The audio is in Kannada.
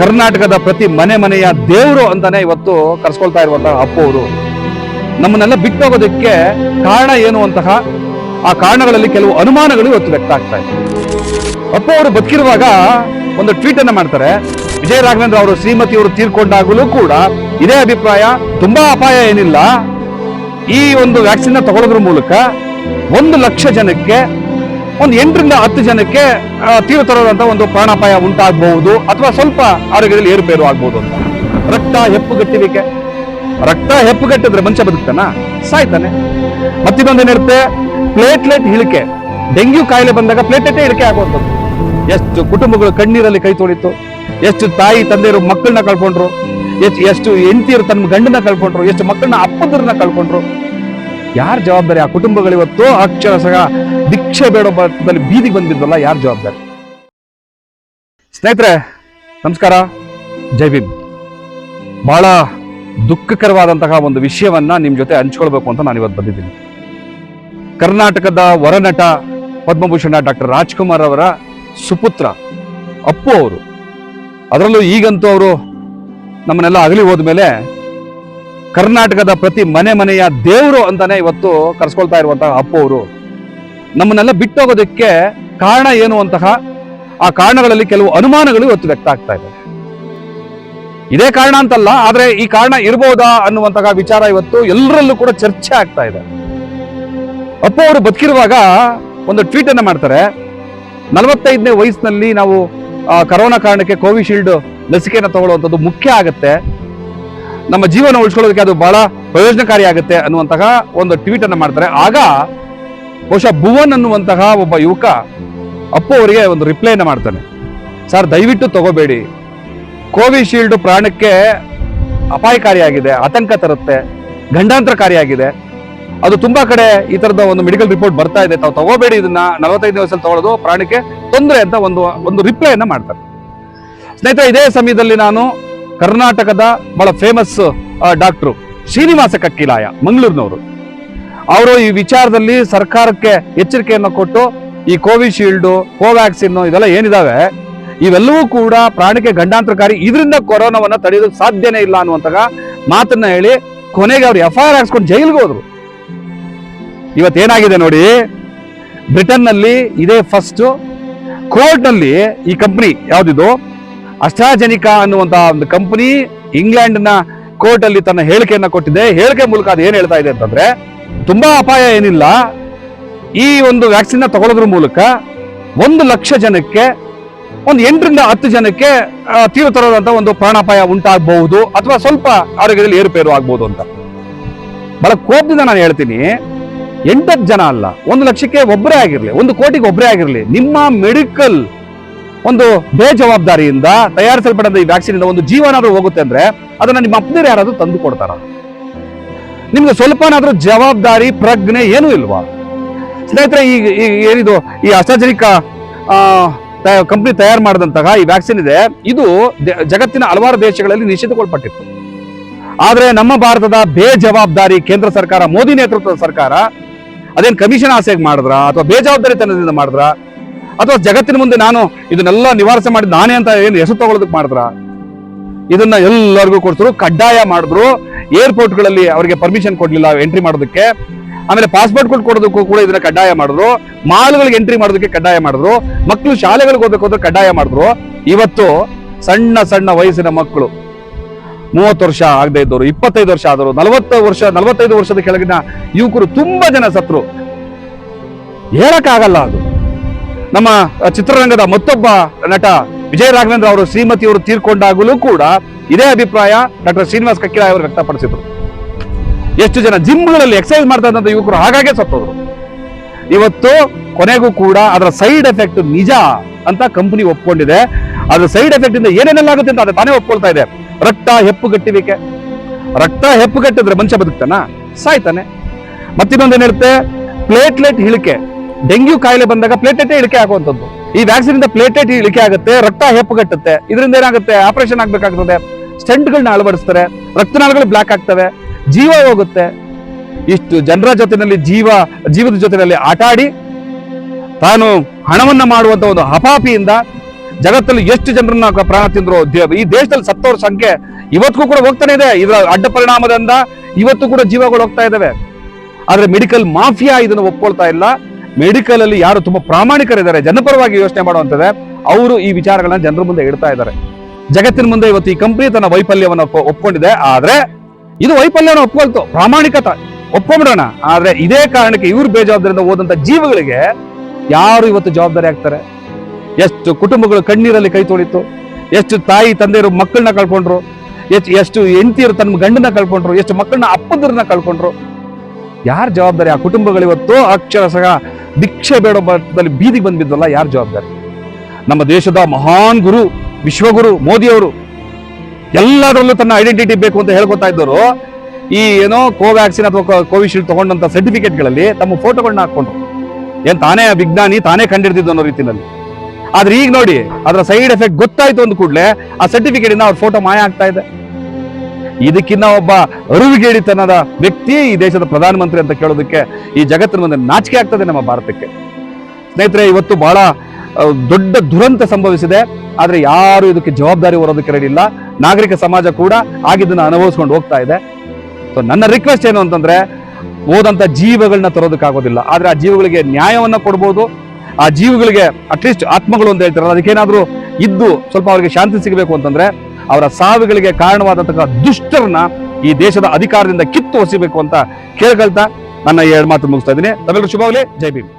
ಕರ್ನಾಟಕದ ಪ್ರತಿ ಮನೆ ಮನೆಯ ದೇವರು ಅಂತಾನೆ ಇವತ್ತು ಕರ್ಸ್ಕೊಳ್ತಾ ಇರುವಂತಹ ಅಪ್ಪು ಅವರು. ನಮ್ಮನ್ನೆಲ್ಲ ಬಿಟ್ಟು ಹೋಗೋದಕ್ಕೆ ಕಾರಣ ಏನು ಅಂತಹ ಆ ಕಾರಣಗಳಲ್ಲಿ ಕೆಲವು ಅನುಮಾನಗಳು ಇವತ್ತು ವ್ಯಕ್ತ ಆಗ್ತಾ ಇದೆ. ಅಪ್ಪು ಅವರು ಬದುಕಿರುವಾಗ ಒಂದು ಟ್ವೀಟ್ ಅನ್ನ ಮಾಡ್ತಾರೆ. ವಿಜಯ ರಾಘವೇಂದ್ರ ಅವರು ಶ್ರೀಮತಿಯವರು ತೀರ್ಕೊಂಡಾಗಲೂ ಕೂಡ ಇದೇ ಅಭಿಪ್ರಾಯ, ತುಂಬಾ ಅಪಾಯ ಏನಿಲ್ಲ. ಈ ಒಂದು ವ್ಯಾಕ್ಸಿನ್ ತಗೊಳ್ಳೋದ್ರ ಮೂಲಕ ಒಂದು ಲಕ್ಷ ಜನಕ್ಕೆ ಒಂದು ಎಂಟರಿಂದ ಹತ್ತು ಜನಕ್ಕೆ ತೀರ ತರೋದಂತ ಒಂದು ಪ್ರಾಣಾಪಾಯ ಉಂಟಾಗಬಹುದು ಅಥವಾ ಸ್ವಲ್ಪ ಆರೋಗ್ಯದಲ್ಲಿ ಏರುಪೇರು ಆಗ್ಬಹುದು ಅಂತ. ರಕ್ತ ಹೆಪ್ಪುಗಟ್ಟುವಿಕೆ ರಕ್ತ ಹೆಪ್ಪುಗಟ್ಟಿದ್ರೆ ಮನುಷ್ಯ ಬದುಕ್ತಾನ? ಸಾಯ್ತಾನೆ. ಮತ್ತಿನ್ನೊಂದು ಏನಿರುತ್ತೆ ಪ್ಲೇಟ್ಲೆಟ್ ಇಳಿಕೆ. ಡೆಂಗ್ಯೂ ಕಾಯಿಲೆ ಬಂದಾಗ ಪ್ಲೇಟ್ಲೆಟ್ ಇಳಿಕೆ ಆಗುವಂಥದ್ದು. ಎಷ್ಟು ಕುಟುಂಬಗಳು ಕಣ್ಣೀರಲ್ಲಿ ಕೈ ತೊಳಿತು. ಎಷ್ಟು ತಾಯಿ, ತಂದೆಯರು ಮಕ್ಕಳನ್ನ ಕಳ್ಕೊಂಡ್ರು. ಎಷ್ಟು ಎಷ್ಟು ಹೆಂಡತಿಯರು ತನ್ನ ಗಂಡನ ಕಳ್ಕೊಂಡ್ರು. ಎಷ್ಟು ಮಕ್ಕಳನ್ನ ಅಪ್ಪಂದ್ರನ್ನ ಕಳ್ಕೊಂಡ್ರು. ಯಾರ ಜವಾಬ್ದಾರಿ? ಆ ಕುಟುಂಬಗಳು ಇವತ್ತು ಸಹ ಭಿಕ್ಷೆ ಬೇಡೋ ಬೀದಿಗೆ ಬಂದಿದ್ವಲ್ಲ, ಯಾರ ಜವಾಬ್ದಾರಿ? ಸ್ನೇಹಿತರೆ, ನಮಸ್ಕಾರ. ಜೈ ಭೀಮ್. ಬಹಳ ದುಃಖಕರವಾದಂತಹ ಒಂದು ವಿಷಯವನ್ನ ನಿಮ್ಮ ಜೊತೆ ಹಂಚ್ಕೊಳ್ಬೇಕು ಅಂತ ನಾನು ಇವತ್ತು ಬಂದಿದ್ದೀನಿ. ಕರ್ನಾಟಕದ ವರನಟ ಪದ್ಮಭೂಷಣ ಡಾಕ್ಟರ್ ರಾಜ್ಕುಮಾರ್ ಅವರ ಸುಪುತ್ರ ಅಪ್ಪು ಅವರು. ಅದರಲ್ಲೂ ಈಗಂತೂ ಅವರು ನಮ್ಮನ್ನೆಲ್ಲ ಅಗಲಿ ಹೋದ್ಮೇಲೆ ಕರ್ನಾಟಕದ ಪ್ರತಿ ಮನೆ ಮನೆಯ ದೇವರು ಅಂತಾನೆ ಇವತ್ತು ಕರ್ಸ್ಕೊಳ್ತಾ ಇರುವಂತಹ ಅಪ್ಪ ಅವರು. ನಮ್ಮನ್ನೆಲ್ಲ ಬಿಟ್ಟೋಗೋದಕ್ಕೆ ಕಾರಣ ಏನು ಅಂತಹ ಆ ಕಾರಣಗಳಲ್ಲಿ ಕೆಲವು ಅನುಮಾನಗಳು ಇವತ್ತು ವ್ಯಕ್ತ ಆಗ್ತಾ ಇದೆ ಇದೇ ಕಾರಣ ಅಂತಲ್ಲ, ಆದ್ರೆ ಈ ಕಾರಣ ಇರಬಹುದಾ ಅನ್ನುವಂತಹ ವಿಚಾರ ಇವತ್ತು ಎಲ್ಲರಲ್ಲೂ ಕೂಡ ಚರ್ಚೆ ಆಗ್ತಾ ಇದೆ. ಅಪ್ಪ ಅವರು ಬದುಕಿರುವಾಗ ಒಂದು ಟ್ವೀಟ್ ಅನ್ನ ಮಾಡ್ತಾರೆ. ನಲವತ್ತೈದನೇ ವಯಸ್ಸಿನಲ್ಲಿ ನಾವು ಕರೋನಾ ಕಾರಣಕ್ಕೆ ಕೋವಿಶೀಲ್ಡ್ ಲಸಿಕೆಯನ್ನು ತಗೊಳ್ಳುವಂಥದ್ದು ಮುಖ್ಯ ಆಗುತ್ತೆ. ನಮ್ಮ ಜೀವನ ಉಳಿಸ್ಕೊಳ್ಳೋದಕ್ಕೆ ಅದು ಬಹಳ ಪ್ರಯೋಜನಕಾರಿ ಆಗುತ್ತೆ ಅನ್ನುವಂತಹ ಒಂದು ಟ್ವೀಟ್ ಅನ್ನು ಮಾಡ್ತಾರೆ. ಆಗ ಬಹುಶಃ ಭುವನ್ ಅನ್ನುವಂತಹ ಒಬ್ಬ ಯುವಕ ಅಪ್ಪು ಅವರಿಗೆ ಒಂದು ರಿಪ್ಲೈನ ಮಾಡ್ತಾನೆ. ಸರ್, ದಯವಿಟ್ಟು ತಗೋಬೇಡಿ. ಕೋವಿಶೀಲ್ಡ್ ಪ್ರಾಣಕ್ಕೆ ಅಪಾಯಕಾರಿಯಾಗಿದೆ, ಆತಂಕ ತರುತ್ತೆ, ಗಂಡಾಂತರಕಾರಿಯಾಗಿದೆ. ಅದು ತುಂಬಾ ಕಡೆ ಈ ತರದ ಒಂದು ಮೆಡಿಕಲ್ ರಿಪೋರ್ಟ್ ಬರ್ತಾ ಇದೆ. ತಾವು ತಗೋಬೇಡಿ ಇದನ್ನ. ನಲವತ್ತೈದು ದಿವಸದಲ್ಲಿ ತಗೊಳ್ಳೋದು ಪ್ರಾಣಕ್ಕೆ ತೊಂದರೆ ಅಂತ ಒಂದು ಒಂದು ರಿಪ್ಲೈನ ಮಾಡ್ತಾರೆ. ಸ್ನೇಹಿತರೆ, ಇದೇ ಸಮಯದಲ್ಲಿ ನಾನು ಕರ್ನಾಟಕದ ಬಹಳ ಫೇಮಸ್ ಡಾಕ್ಟ್ರು ಶ್ರೀನಿವಾಸ ಕಕ್ಕಿಲಾಯ, ಮಂಗಳೂರಿನವರು. ಅವರು ಈ ವಿಚಾರದಲ್ಲಿ ಸರ್ಕಾರಕ್ಕೆ ಎಚ್ಚರಿಕೆಯನ್ನು ಕೊಟ್ಟು ಈ ಕೋವಿಶೀಲ್ಡು ಕೋವ್ಯಾಕ್ಸಿನ್ ಇದೆಲ್ಲ ಏನಿದಾವೆ, ಇವೆಲ್ಲವೂ ಕೂಡ ಪ್ರಾಣಕ್ಕೆ ಗಂಡಾಂತರಕಾರಿ, ಇದರಿಂದ ಕೊರೋನಾವನ್ನ ತಡೆಯೋದಕ್ಕೆ ಸಾಧ್ಯನೇ ಇಲ್ಲ ಅನ್ನುವಂತಹ ಮಾತನ್ನ ಹೇಳಿ ಕೊನೆಗೆ ಅವ್ರು ಎಫ್ ಐ ಆರ್ ಹಾಕ್ಸ್ಕೊಂಡು ಜೈಲಿಗೆ ಹೋದ್ರು. ಇವತ್ತೇನಾಗಿದೆ ನೋಡಿ, ಬ್ರಿಟನ್ನಲ್ಲಿ ಇದೇ ಫಸ್ಟ್ ಕೋರ್ಟ್ನಲ್ಲಿ ಈ ಕಂಪ್ನಿ ಯಾವ್ದಿದು? ಅಸ್ಟ್ರಾಜೆನಿಕಾ ಅನ್ನುವಂತಹ ಒಂದು ಕಂಪನಿ ಇಂಗ್ಲೆಂಡ್ನ ಕೋರ್ಟ್ ಅಲ್ಲಿ ತನ್ನ ಹೇಳಿಕೆಯನ್ನ ಕೊಟ್ಟಿದೆ. ಹೇಳಿಕೆ ಮೂಲಕ ಅದು ಏನ್ ಹೇಳ್ತಾ ಇದೆ ಅಂತಂದ್ರೆ, ತುಂಬಾ ಅಪಾಯ ಏನಿಲ್ಲ. ಈ ಒಂದು ವ್ಯಾಕ್ಸಿನ್ ತಗೊಳ್ಳೋದ್ರ ಮೂಲಕ ಒಂದು ಲಕ್ಷ ಜನಕ್ಕೆ, ಒಂದು ಎಂಟರಿಂದ ಹತ್ತು ಜನಕ್ಕೆ ತೀವ್ರ ತೀವ್ರತರವಾದಂತಹ ಒಂದು ಪ್ರಾಣಾಪಾಯ ಉಂಟಾಗಬಹುದು ಅಥವಾ ಸ್ವಲ್ಪ ಆರೋಗ್ಯದಲ್ಲಿ ಏರುಪೇರು ಆಗ್ಬಹುದು ಅಂತ. ಬಹಳ ಕೋಪದಿಂದ ನಾನು ಹೇಳ್ತೀನಿ, ಎಂಟತ್ತು ಜನ ಅಲ್ಲ, ಒಂದು ಲಕ್ಷಕ್ಕೆ ಒಬ್ಬರೇ ಆಗಿರಲಿ, ಒಂದು ಕೋಟಿಗೆ ಒಬ್ಬರೇ ಆಗಿರಲಿ, ನಿಮ್ಮ ಮೆಡಿಕಲ್ ಒಂದು ಬೇಜವಾಬ್ದಾರಿಯಿಂದ ತಯಾರಿಸಲ್ಪಡದ ಈ ವ್ಯಾಕ್ಸಿನ್ ಇಂದ ಒಂದು ಜೀವನಾದ್ರೂ ಹೋಗುತ್ತೆ ಅಂದ್ರೆ ಅದನ್ನ ನಿಮ್ಮ ಅಪ್ಪನರು ಯಾರಾದ್ರೂ ತಂದು ಕೊಡ್ತಾರ. ನಿಮ್ಗೆ ಸ್ವಲ್ಪನಾದ್ರೂ ಜವಾಬ್ದಾರಿ, ಪ್ರಜ್ಞೆ ಏನೂ ಇಲ್ವಾ? ಸ್ನೇಹಿತರೆ ಈಗ ಏನಿದು, ಈ ಅಸ್ಟ್ರಾಜೆನಿಕಾ ಕಂಪ್ನಿ ತಯಾರು ಮಾಡಿದಂತಹ ಈ ವ್ಯಾಕ್ಸಿನ್ ಇದೆ. ಇದು ಜಗತ್ತಿನ ಹಲವಾರು ದೇಶಗಳಲ್ಲಿ ನಿಷೇಧಗೊಳ್ಪಟ್ಟಿತ್ತು ಆದ್ರೆ ನಮ್ಮ ಭಾರತದ ಬೇಜವಾಬ್ದಾರಿ ಕೇಂದ್ರ ಸರ್ಕಾರ, ಮೋದಿ ನೇತೃತ್ವದ ಸರ್ಕಾರ ಅದೇನ್ ಕಮಿಷನ್ ಆಸೆಗೆ ಮಾಡಿದ್ರ ಅಥವಾ ಬೇಜವಾಬ್ದಾರಿತನದಿಂದ ಮಾಡಿದ್ರ? ಅಥವಾ ಜಗತ್ತಿನ ಮುಂದೆ ನಾನು ಇದನ್ನೆಲ್ಲ ನಿವಾರಣೆ ಮಾಡಿ ನಾನೇ ಅಂತ ಏನು ಹೆಸರು ತಗೊಳ್ಳೋದಕ್ಕೆ ಮಾಡಿದ್ರ? ಇದನ್ನ ಎಲ್ಲರಿಗೂ ಕೊಡ್ತರು ಕಡ್ಡಾಯ ಮಾಡಿದ್ರು. ಏರ್ಪೋರ್ಟ್ಗಳಲ್ಲಿ ಅವರಿಗೆ ಪರ್ಮಿಷನ್ ಕೊಡ್ಲಿಲ್ಲ ಎಂಟ್ರಿ ಮಾಡೋದಕ್ಕೆ. ಆಮೇಲೆ ಪಾಸ್ಪೋರ್ಟ್ ಕೊಡೋದಕ್ಕೂ ಕೂಡ ಇದನ್ನ ಕಡ್ಡಾಯ ಮಾಡಿದ್ರು. ಮಾಲ್ಗಳಿಗೆ ಎಂಟ್ರಿ ಮಾಡೋದಕ್ಕೆ ಕಡ್ಡಾಯ ಮಾಡಿದ್ರು. ಮಕ್ಕಳು ಶಾಲೆಗಳಿಗೆ ಹೋಗ್ಬೇಕು ಅಂದ್ರೆ ಕಡ್ಡಾಯ ಮಾಡಿದ್ರು. ಇವತ್ತು ಸಣ್ಣ ಸಣ್ಣ ವಯಸ್ಸಿನ ಮಕ್ಕಳು, ಮೂವತ್ತು ವರ್ಷ ಆಗದೆ ಇದ್ದವರು, ಇಪ್ಪತ್ತೈದು ವರ್ಷ ಆದರು ನಲವತ್ತು ವರ್ಷ, ನಲವತ್ತೈದು ವರ್ಷದ ಕೆಳಗಿನ ಯುವಕರು ತುಂಬಾ ಜನ ಸತ್ರು. ಹೇಳಕ್ಕಾಗಲ್ಲ ಅದು. ನಮ್ಮ ಚಿತ್ರರಂಗದ ಮತ್ತೊಬ್ಬ ನಟ ವಿಜಯ ರಾಘವೇಂದ್ರ ಅವರು ಶ್ರೀಮತಿಯವರು ತೀರ್ಕೊಂಡಾಗಲೂ ಕೂಡ ಇದೇ ಅಭಿಪ್ರಾಯ ಡಾಕ್ಟರ್ ಶ್ರೀನಿವಾಸ್ ಕಕ್ಕಿರಾಯ್ ಅವರು ವ್ಯಕ್ತಪಡಿಸಿದ್ರು. ಎಷ್ಟು ಜನ ಜಿಮ್ಗಳಲ್ಲಿ ಎಕ್ಸರ್ಸೈಸ್ ಮಾಡ್ತಾ ಯುವಕರು ಹಾಗಾಗೆ ಸತ್ತೋದ್ರು. ಇವತ್ತು ಕೊನೆಗೂ ಕೂಡ ಅದರ ಸೈಡ್ ಎಫೆಕ್ಟ್ ನಿಜ ಅಂತ ಕಂಪನಿ ಒಪ್ಕೊಂಡಿದೆ. ಅದರ ಸೈಡ್ ಎಫೆಕ್ಟ್ ಇಂದ ಏನೇನೆಲ್ಲ ಆಗುತ್ತೆ ಅಂತ ಅದು ತಾನೇ ಒಪ್ಕೊಳ್ತಾ ಇದೆ. ರಕ್ತ ಹೆಪ್ಪುಗಟ್ಟುವಿಕೆ ರಕ್ತ ಹೆಪ್ಪುಗಟ್ಟಿದ್ರೆ ಮನುಷ್ಯ ಬದುಕ್ತಾನ? ಸಾಯ್ತಾನೆ. ಮತ್ತಿನ್ನೊಂದು ಏನಿರುತ್ತೆ ಪ್ಲೇಟ್ಲೆಟ್ ಇಳಿಕೆ ಡೆಂಗ್ಯೂ ಕಾಯಿಲೆ ಬಂದಾಗ ಪ್ಲೇಟ್ಲೆಟ್ ಇಳಿಕೆ ಆಗುವಂಥದ್ದು. ಈ ವ್ಯಾಕ್ಸಿನ್ ಇಂದ ಪ್ಲೇಟ್ಲೆಟ್ ಇಳಿಕೆ ಆಗುತ್ತೆ, ರಕ್ತ ಹೆಪ್ಪುಗಟ್ಟುತ್ತೆ, ಇದರಿಂದ ಏನಾಗುತ್ತೆ ಆಪರೇಷನ್ ಆಗ್ಬೇಕಾಗ್ತದೆ. ಸ್ಟೆಂಟ್ಗಳನ್ನ ಅಳವಡಿಸ್ತಾರೆ, ರಕ್ತನಾಳಗಳು ಬ್ಲಾಕ್ ಆಗ್ತವೆ, ಜೀವ ಹೋಗುತ್ತೆ. ಇಷ್ಟು ಜನರ ಜೊತೆನಲ್ಲಿ ಜೀವ, ಜೀವದ ಜೊತೆನಲ್ಲಿ ಆಟ ಆಡಿ, ತಾನು ಹಣವನ್ನ ಮಾಡುವಂತ ಒಂದು ಹಪಾಪಿಯಿಂದ ಜಗತ್ತಲ್ಲಿ ಎಷ್ಟು ಜನರನ್ನ ಪ್ರಾಣ ತಿಂದ್ರು ಈ ದೇಶದಲ್ಲಿ ಸತ್ತವ್ರ ಸಂಖ್ಯೆ ಇವತ್ತಿಗೂ ಕೂಡ ಹೋಗ್ತಾನೆ ಇದೆ. ಇದರ ಅಡ್ಡ ಪರಿಣಾಮದಿಂದ ಇವತ್ತು ಕೂಡ ಜೀವಗಳು ಹೋಗ್ತಾ ಇದ್ದಾವೆ. ಆದ್ರೆ ಮೆಡಿಕಲ್ ಮಾಫಿಯಾ ಇದನ್ನು ಒಪ್ಕೊಳ್ತಾ ಇಲ್ಲ. ಮೆಡಿಕಲ್ ಅಲ್ಲಿ ಯಾರು ತುಂಬಾ ಪ್ರಾಮಾಣಿಕರಿದ್ದಾರೆ, ಜನಪರವಾಗಿ ಯೋಚನೆ ಮಾಡುವಂತದೆ ಅವರು ಈ ವಿಚಾರಗಳನ್ನ ಜನರ ಮುಂದೆ ಇಡ್ತಾ ಇದ್ದಾರೆ. ಜಗತ್ತಿನ ಮುಂದೆ ಇವತ್ತು ಈ ಕಂಪನಿ ತನ್ನ ವೈಫಲ್ಯವನ್ನು ಒಪ್ಕೊಂಡಿದೆ, ಆದ್ರೆ ಇದು ವೈಫಲ್ಯವನ್ನು ಒಪ್ಕೊಳ್ತು, ಪ್ರಾಮಾಣಿಕತ ಒಪ್ಕೊಂಬಿಡೋಣ ಆದ್ರೆ ಇದೇ ಕಾರಣಕ್ಕೆ ಇವ್ರ ಬೇಜವಾಬ್ದಾರಿಯಿಂದ ಹೋದಂತ ಜೀವಗಳಿಗೆ ಯಾರು ಇವತ್ತು ಜವಾಬ್ದಾರಿ ಆಗ್ತಾರೆ? ಎಷ್ಟು ಕುಟುಂಬಗಳು ಕಣ್ಣೀರಲ್ಲಿ ಕೈ ತೊಳಿತು, ಎಷ್ಟು ತಾಯಿ, ತಂದೆಯರು ಮಕ್ಕಳನ್ನ ಕಳ್ಕೊಂಡ್ರು ಎಷ್ಟು ಎಷ್ಟು ಹೆಂಡತಿಯರು ತನ್ನ ಗಂಡನ್ನ ಕಳ್ಕೊಂಡ್ರು, ಎಷ್ಟು ಮಕ್ಕಳನ್ನ ಅಪ್ಪದ್ರನ್ನ ಕಳ್ಕೊಂಡ್ರು ಯಾರು ಜವಾಬ್ದಾರಿ? ಆ ಕುಟುಂಬಗಳು ಇವತ್ತು ಅಕ್ಷರಶಃ ಭಿಕ್ಷೆ ಬೇಡೋ ಬೀದಿಗೆ ಬಂದಿದ್ದಲ್ಲ ಯಾರ ಜವಾಬ್ದಾರಿ? ನಮ್ಮ ದೇಶದ ಮಹಾನ್ ಗುರು, ವಿಶ್ವಗುರು, ಮೋದಿಯವರು ಎಲ್ಲದರಲ್ಲೂ ತನ್ನ ಐಡೆಂಟಿಟಿ ಬೇಕು ಅಂತ ಹೇಳ್ಕೊತಾ ಇದ್ದವರು. ಈ ಏನೋ ಕೋವ್ಯಾಕ್ಸಿನ್ ಅಥವಾ ಕೋವಿಶೀಲ್ಡ್ ತಗೊಂಡಂತ ಸರ್ಟಿಫಿಕೇಟ್ಗಳಲ್ಲಿ ತಮ್ಮ ಫೋಟೋಗಳನ್ನ ಹಾಕೊಂಡ್ರು ಏನ್ ತಾನೇ ವಿಜ್ಞಾನಿ, ತಾನೇ ಕಂಡಿಡ್ದಿದ್ದು ಅನ್ನೋ ರೀತಿಯಲ್ಲಿ. ಆದ್ರೆ ಈಗ ನೋಡಿ, ಅದರ ಸೈಡ್ ಎಫೆಕ್ಟ್ ಗೊತ್ತಾಯ್ತು ಅಂದ ಕೂಡಲೇ ಆ ಸರ್ಟಿಫಿಕೇಟ್ ಅವ್ರ ಫೋಟೋ ಮಾಯ ಆಗ್ತಾ ಇದೆ. ಇದಕ್ಕಿನ್ನ ಒಬ್ಬ ಅರಿವಿಗೇಡಿತನದ ವ್ಯಕ್ತಿ ಈ ದೇಶದ ಪ್ರಧಾನಮಂತ್ರಿ ಅಂತ ಕೇಳೋದಕ್ಕೆ ಈ ಜಗತ್ತಿನ ಮುಂದೆ ನಾಚಿಕೆ ಆಗ್ತದೆ ನಮ್ಮ ಭಾರತಕ್ಕೆ. ಸ್ನೇಹಿತರೆ, ಇವತ್ತು ಬಹಳ ದೊಡ್ಡ ದುರಂತ ಸಂಭವಿಸಿದೆ. ಆದರೆ ಯಾರು ಇದಕ್ಕೆ ಜವಾಬ್ದಾರಿ ಹೊರೋದಕ್ಕೆ ರೆಡಿ ಇಲ್ಲ. ನಾಗರಿಕ ಸಮಾಜ ಕೂಡ ಆಗಿದ್ದನ್ನು ಅನುಭವಿಸ್ಕೊಂಡು ಹೋಗ್ತಾ ಇದೆ. ಸೊ ನನ್ನ ರಿಕ್ವೆಸ್ಟ್ ಏನು ಅಂತಂದ್ರೆ, ಹೋದಂತ ಜೀವಗಳನ್ನ ತರೋದಕ್ಕಾಗೋದಿಲ್ಲ. ಆದ್ರೆ ಆ ಜೀವಗಳಿಗೆ ನ್ಯಾಯವನ್ನ ಕೊಡ್ಬೋದು. ಆ ಜೀವಗಳಿಗೆ ಅಟ್ಲೀಸ್ಟ್ ಆತ್ಮಗಳು ಅಂತ ಹೇಳ್ತಾರಲ್ಲ, ಅದಕ್ಕೇನಾದ್ರೂ ಇದ್ದು ಸ್ವಲ್ಪ ಅವರಿಗೆ ಶಾಂತಿ ಸಿಗಬೇಕು ಅಂತಂದ್ರೆ ಅವರ ಸಾವಿಗಳಿಗೆ ಕಾರಣವಾದಂತಹ ದುಷ್ಟರನ್ನ ಈ ದೇಶದ ಅಧಿಕಾರದಿಂದ ಕಿತ್ತು ಹೊಸಿಬೇಕು ಅಂತ ಕೇಳ್ಕೊಳ್ತಾ ನನ್ನ ಎರಡು ಮಾತು ಮುಗಿಸ್ತಾ ಇದ್ದೀನಿ. ತಮಿಳು ಶುಭವಾಗಲಿ. ಜೈ ಭೀಮ್.